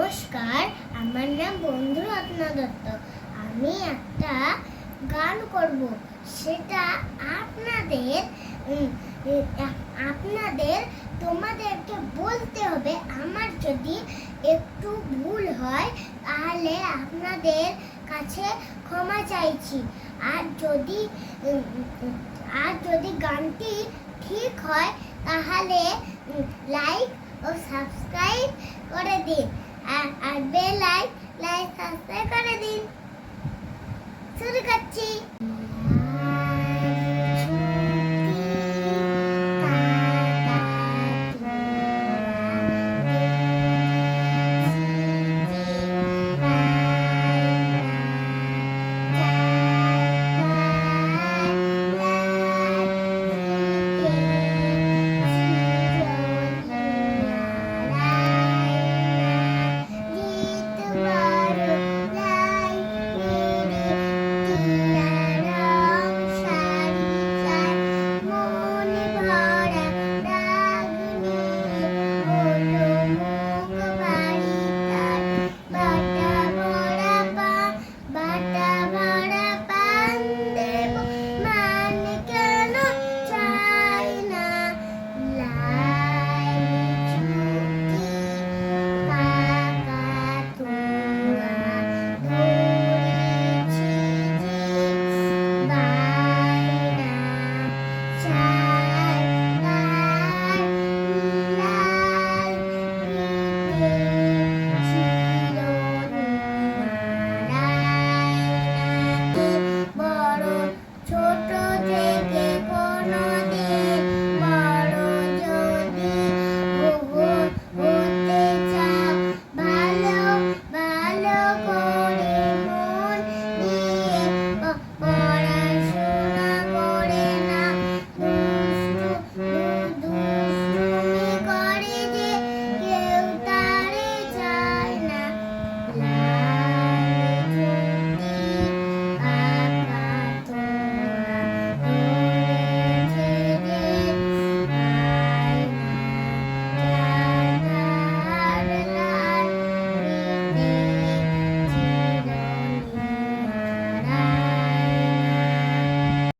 নমস্কার, আমার নাম বন্ধু রত্না দত্ত। আমি একটা গান করব। সেটা আপনাদের আপনাদের তোমাদেরকে বলতে হবে। আমার যদি একটু ভুল হয়, তাহলে আপনাদের কাছে ক্ষমা চাইছি। আর যদি আর যদি গানটি ঠিক হয়, তাহলে লাইক ও সাবস্ক্রাইব করে দিন। আর বেল লাইক লাইক সাবস্ক্রাইব করে দিন। শুরু করছি।